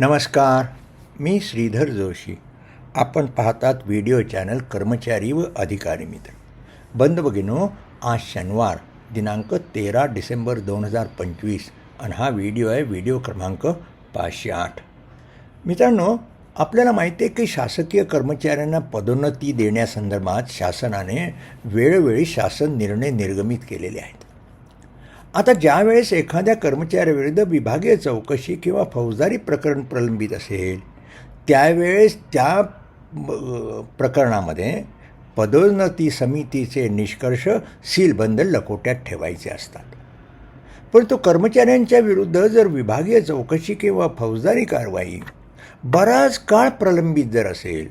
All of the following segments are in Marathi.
नमस्कार मी श्रीधर जोशी. आपण पाहतात व्हिडिओ चॅनल कर्मचारी व अधिकारी मित्र. बंद भगिनो आज शनिवार दिनांक तेरा डिसेंबर दोन हजार पंचवीस आणि हा व्हिडिओ आहे व्हिडिओ क्रमांक पाचशे आठ. मित्रांनो आपल्याला माहिती आहे की शासकीय कर्मचाऱ्यांना पदोन्नती देण्यासंदर्भात शासनाने वेळोवेळी शासन निर्णय निर्गमित केलेले आहेत. आता ज्यावेळेस एखाद्या कर्मचाऱ्याविरुद्ध विभागीय चौकशी किंवा फौजदारी प्रकरण प्रलंबित असेल त्यावेळेस त्या प्रकरणामध्ये पदोन्नती समितीचे निष्कर्ष सीलबंद लकोट्यात ठेवायचे असतात. परंतु कर्मचाऱ्यांच्या विरुद्ध जर विभागीय चौकशी किंवा फौजदारी कारवाई बराच काळ प्रलंबित जर असेल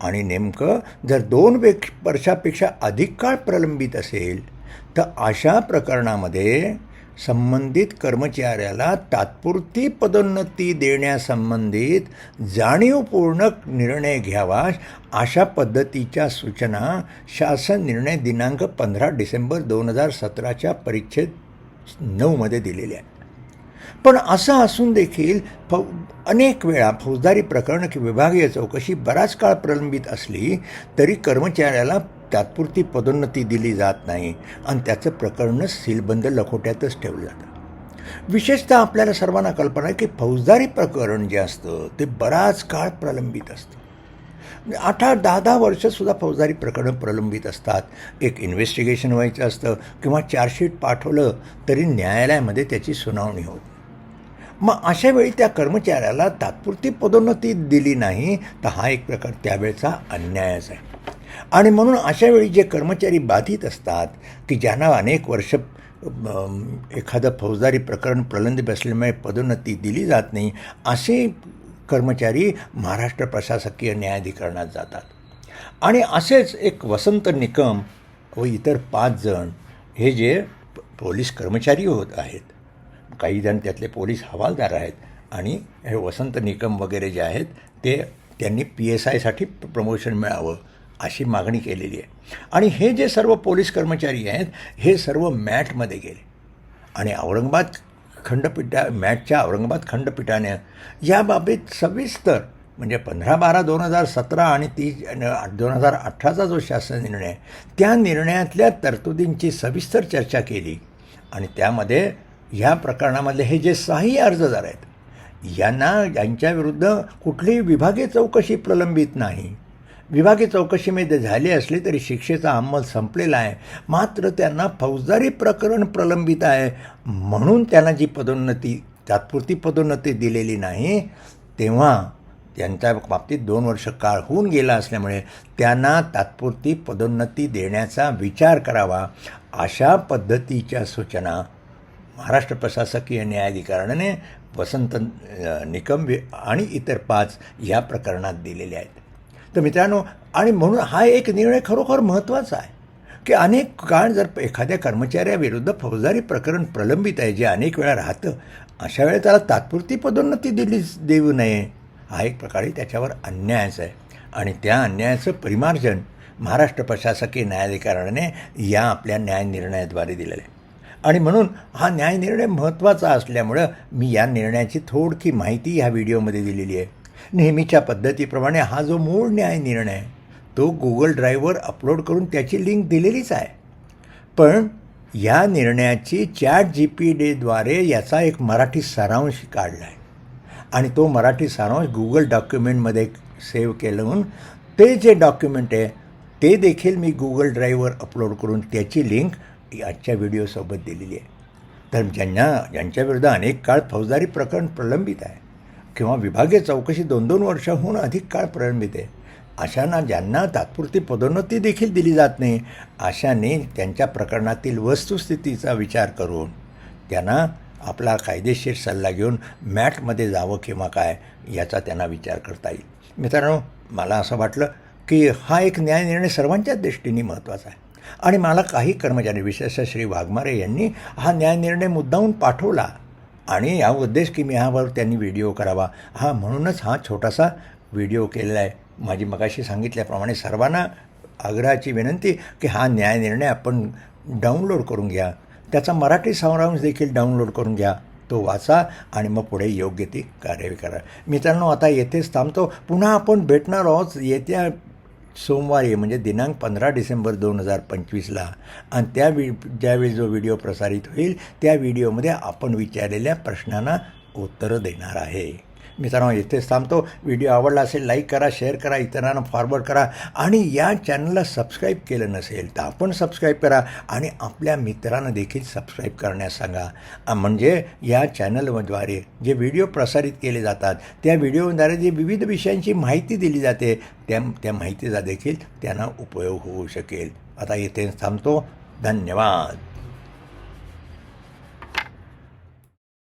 आणि नेमकं जर दोन वेक्ष वर्षापेक्षा अधिक काळ प्रलंबित असेल तर अशा प्रकरणामध्ये संबंधित कर्मचाऱ्याला तात्पुरती पदोन्नती देण्यासंबंधित जाणीवपूर्ण निर्णय घ्यावा अशा पद्धतीच्या सूचना शासन निर्णय दिनांक पंधरा डिसेंबर दोन हजार सतराच्या परीक्षेत नऊमध्ये दिलेल्या आहेत. पण असं असून देखील फौ अनेक वेळा फौजदारी प्रकरण किंवा विभागीय चौकशी बराच काळ प्रलंबित असली तरी कर्मचाऱ्याला तात्पुरती पदोन्नती दिली जात नाही आणि त्याचं प्रकरणच सीलबंद लखोट्यातच ठेवलं जातं. विशेषतः आपल्याला सर्वांना कल्पना आहे की फौजदारी प्रकरण जे असतं ते बराच काळ प्रलंबित असतं. आठ आठ दहा दहा वर्षसुद्धा फौजदारी प्रकरणं प्रलंबित असतात. एक इन्व्हेस्टिगेशन व्हायचं असतं किंवा चार्जशीट पाठवलं तरी न्यायालयामध्ये त्याची सुनावणी होत मग अशा वेळी त्या कर्मचाऱ्याला तात्पुरती पदोन्नती दिली नाही तर हा एक प्रकार त्यावेळचा अन्यायच आहे. आणि म्हणून अशा वेळी जे कर्मचारी बाधित असतात की ज्यांना अनेक वर्ष एखादं फौजदारी प्रकरण प्रलंबित असल्यामुळे पदोन्नती दिली जात नाही असे कर्मचारी महाराष्ट्र प्रशासकीय न्यायाधिकरणात जातात. आणि असेच एक वसंत निकम व इतर पाच जण हे जे प- पोलीस कर्मचारी होत आहेत. काही जण त्यातले पोलीस हवालदार आहेत आणि हे वसंत निकम वगैरे जे आहेत ते त्यांनी पी एस आयसाठी प्रमोशन मिळावं अशी मागणी केलेली आहे. आणि हे जे सर्व पोलीस कर्मचारी आहेत हे सर्व मॅटमध्ये गेले. आणि औरंगाबाद खंडपीठा मॅटच्या औरंगाबाद खंडपीठाने याबाबत सविस्तर म्हणजे पंधरा बारा दोन हजार सतरा आणि तीस दोन हजार अठराचा जो शासन निर्णय आहे, त्या निर्णयातल्या तरतुदींची सविस्तर चर्चा केली. आणि त्यामध्ये ह्या प्रकरणामधले हे जे सहाय्य अर्जदार आहेत यांना यांच्याविरुद्ध कुठलीही विभागीय चौकशी प्रलंबित नाही. विभागीय चौकशीमध्ये झाली असली तरी शिक्षेचा अंमल संपलेला आहे. मात्र त्यांना फौजदारी प्रकरण प्रलंबित आहे. म्हणून त्यांना जी पदोन्नती तात्पुरती पदोन्नती दिलेली नाही तेव्हा त्यांच्या बाबतीत दोन वर्ष काळ होऊन गेला असल्यामुळे त्यांना तात्पुरती पदोन्नती देण्याचा विचार करावा अशा पद्धतीच्या सूचना महाराष्ट्र प्रशासकीय न्यायाधिकरणाने वसंत निकम आणि इतर पाच या प्रकरणात दिलेले आहेत. तर मित्रांनो आणि म्हणून हा एक निर्णय खरोखर महत्त्वाचा आहे की अनेक काळ जर एखाद्या कर्मचाऱ्याविरुद्ध फौजदारी प्रकरण प्रलंबित आहे जे अनेक वेळा राहतं अशा वेळेला त्याला तात्पुरती पदोन्नती दिली देऊ नये. हा एक प्रकारे त्याच्यावर अन्यायच आहे. आणि त्या अन्यायाचं परिमार्जन महाराष्ट्र प्रशासकीय न्यायाधिकरणाने या आपल्या न्याय निर्णयाद्वारे दिलेलं आहे. आणि म्हणून हा न्याय निर्णय महत्त्वाचा असल्यामुळं मी या निर्णयाची थोडकी माहिती ह्या व्हिडिओमध्ये दिलेली आहे. नेहमीच्या पद्धतीप्रमाणे हा जो मूळ न्याय निर्णय तो गुगल ड्राईव्हवर अपलोड करून त्याची लिंक दिलेलीच आहे. पण या निर्णयाची चॅट जी पी डीद्वारे याचा एक मराठी सारांश काढला आहे आणि तो मराठी सारांश गुगल डॉक्युमेंटमध्ये सेव्ह केलं ते जे डॉक्युमेंट आहे ते देखील मी गुगल ड्राईव्हवर अपलोड करून त्याची लिंक आजच्या व्हिडिओसोबत दिलेली आहे. तर ज्यांना ज्यांच्याविरुद्ध अनेक काळ फौजदारी प्रकरण प्रलंबित आहे किंवा विभागीय चौकशी दोन दोन वर्षाहून अधिक काळ प्रलंबित आहे. अशांना ज्यांना तात्पुरती पदोन्नती देखील दिली जात नाही अशाने त्यांच्या प्रकरणातील वस्तुस्थितीचा विचार करून त्यांना आपला कायदेशीर सल्ला घेऊन मॅटमध्ये जावं किंवा काय याचा त्यांना विचार करता येईल. मित्रांनो मला असं वाटलं की हा एक न्याय निर्णय सर्वांच्याच दृष्टीने महत्त्वाचा आहे. आणि मला काही कर्मचारी विशेषतः श्री वाघमारे यांनी हा न्याय निर्णय मुद्दाहून पाठवला आणि या उद्देश की मी ह्यावर त्यांनी व्हिडिओ करावा. हा म्हणूनच हा छोटासा व्हिडिओ केलेला आहे. माझी मगाशी सांगितल्याप्रमाणे सर्वांना आग्रहाची विनंती की हा न्याय निर्णय आपण डाउनलोड करून घ्या. त्याचा मराठी सारांश देखील डाउनलोड करून घ्या. तो वाचा आणि मग पुढे योग्य ती कार्यवाही करा. मित्रांनो आता येथेच थांबतो. पुन्हा आपण भेटणार आहोत. येत्या सोमवारी म्हणजे दिनांक पंधरा डिसेंबर दोन हजार पंचवीसला. आणि त्या वि ज्यावेळी जो व्हिडिओ प्रसारित होईल त्या व्हिडिओमध्ये आपण विचारलेल्या प्रश्नांना उत्तरं देणार आहे. मित्रांनो इथेच थांबतो. व्हिडिओ आवडला असेल लाईक करा शेअर करा इतरांना फॉरवर्ड करा. आणि या चॅनलला सबस्क्राईब केलं नसेल तर आपण सबस्क्राईब करा आणि आपल्या मित्रांना देखील सबस्क्राईब करण्यास सांगा. म्हणजे या चॅनलद्वारे जे व्हिडिओ प्रसारित केले जातात त्या व्हिडिओद्वारे जे विविध विषयांची माहिती दिली जाते त्या त्या माहितीचा देखील त्यांना उपयोग होऊ शकेल. आता इथेच थांबतो. धन्यवाद.